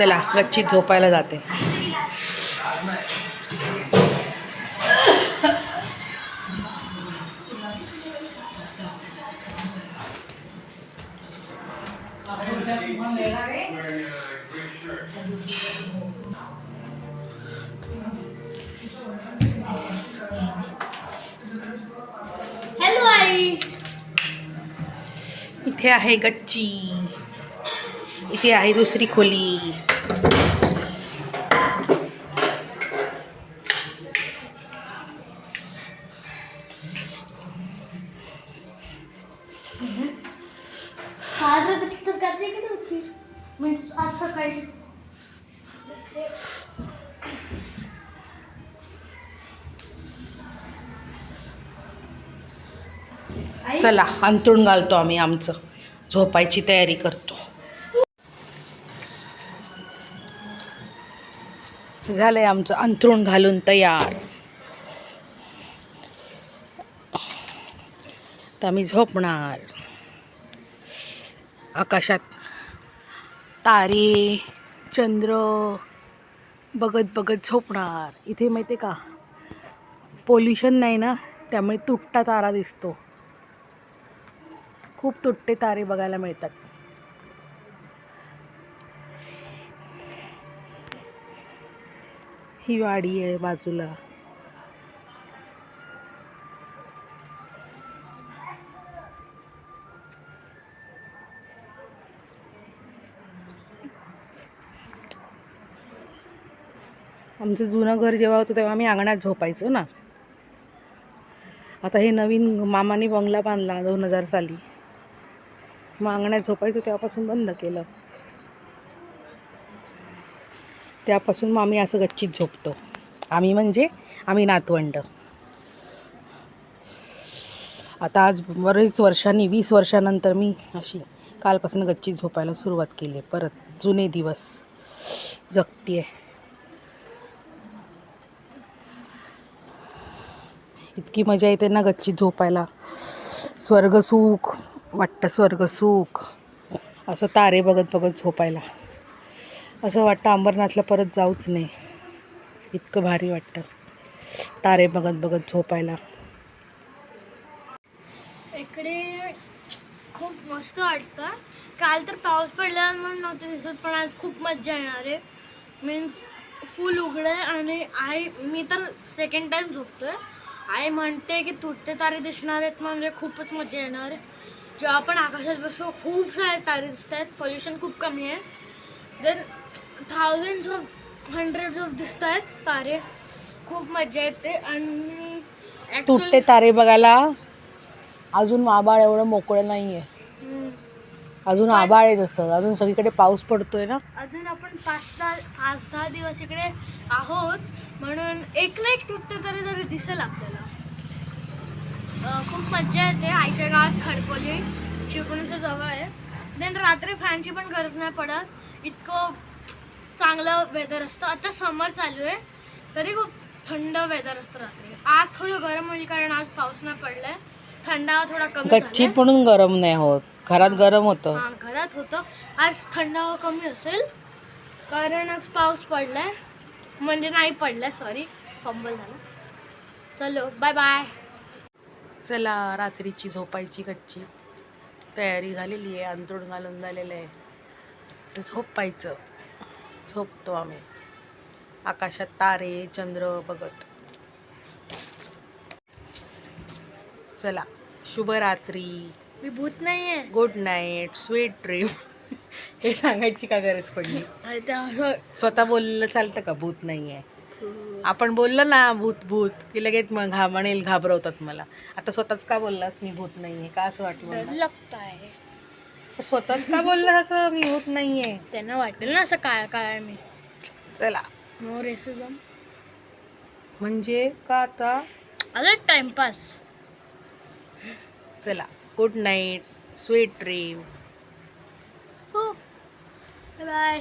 चला गच्चीत झोपायला जाते. हॅलो आई. इथे आहे गच्ची. इथे आहे दुसरी खोली. आई. चला अंथरूण घालतो आम्ही आमचं. झोपायची तयारी करतो. झालंय आमचं. अंथरूण घालून तयार. तर आम्ही झोपणार. आकाशात तारे चंद्र बघत बघत झोपणार. इथे माहिती आहे का? पोल्युशन नाही ना त्यामुळे तुटता तारा दिसतो. खूप तुटते तारे बघायला मिळतात. ही वाडी आहे बाजूला. आमचं जुनं घर जेव्हा होतं तेव्हा आम्ही अंगणात झोपायचो ना. आता हे नवीन मामाने बंगला बांधला दोन हजार साली. मग अंगणात झोपायचं तेव्हापासून बंद केलं. त्यापासून मग आम्ही असं गच्चीत झोपतो. आम्ही म्हणजे आम्ही नातवंड. आता आज बरेच वर्षांनी वीस वर्षानंतर मी अशी कालपासून गच्चीत झोपायला सुरुवात केली आहे. परत जुने दिवस जगती आहे इतकी मजा येते ना गच्चीत झोपायला. स्वर्गसुख वाटतं स्वर्गसुख. असं तारे बघत बघत झोपायला. असं वाटतं अंबरनाथला परत जाऊच नाही. इतकं भारी वाटतं. तारे बघत बघत झोपायला. इकडे खूप मस्त वाटतं. काल तर पाऊस पडला म्हणून नव्हतं दिसत पण आज खूप मजा येणार आहे. मीन्स फुल उघडं आहे आणि आई मी तर सेकंड टाइम झोपतोय. आई म्हणते की तुटते तारे दिसणार आहेत म्हणजे खूपच मजा येणार आहे. जेव्हा आपण आकाशात बसतो खूप सारे तारे दिसत आहेत पोल्युशन खूप कमी आहे. Then thousands of hundreds of दिसत आहेत तारे. खूप मजा येते आणि actual- तुटते तारे बघायला. अजून आबाळ एवढं मोकळं नाही आहे हम्म. अजून आबाळ आहे तसं. अजून सगळीकडे पाऊस पडतोय ना. अजून आपण पाच दहा पाच दहा दिवस इकडे आहोत. म्हणून एक ना एक तुटतं तरी तरी दिसेल आपल्याला. अं, खूप मजा येते आईच्या गावात खडकोली चिपळूणच्या जवळ आहे. देन रात्री फॅनची पण गरज नाही पडत. इतकं चांगलं वेदर असतं. आता समर चालू आहे. तरी खूप थंड वेदर असतं रात्री. आज थोडं गरम होईल कारण आज पाऊस नाही पडलाय. थंडावा थोडा कमी गच्चीत झालाय. म्हणून गरम नाही होत. घरात गरम होतं. हा घरात होतं. आज थंडावा कमी असेल. कारण आज पाऊस पडलाय. म्हणजे नाही पडलाय सॉरी फंबल झालं. चलो बाय बाय चला रात्रीची झोपायची गच्ची. तयारी झालेली आहे अंतरुण घालून झालेलं आहे. तर झोपायचं झोपतो आम्ही. आकाशात तारे चंद्र बघत. चला शुभरात्री. मी भूत नाहीये. गुड नाईट स्वीट ड्रीम हे सांगायची का गरज पडली? अरे ते असं स्वतः बोललेलं चालतं का भूत नाही आहे आपण बोललं ना भूत भूत की लगेच मग घा म्हणेल घाबरवतात मला. आता स्वतःच का बोललास मी भूत नाही आहे का असं वाटलं डर? लागताय. तर स्वतःच का बोलला असं? मी भूत नाही आहे त्यांना वाटेल ना असं काय काय मी. चला. नो रेसिझम म्हणजे का आता? अरे टाइमपास. चला. गुड नाईट स्वीट ड्रीम हो. बाय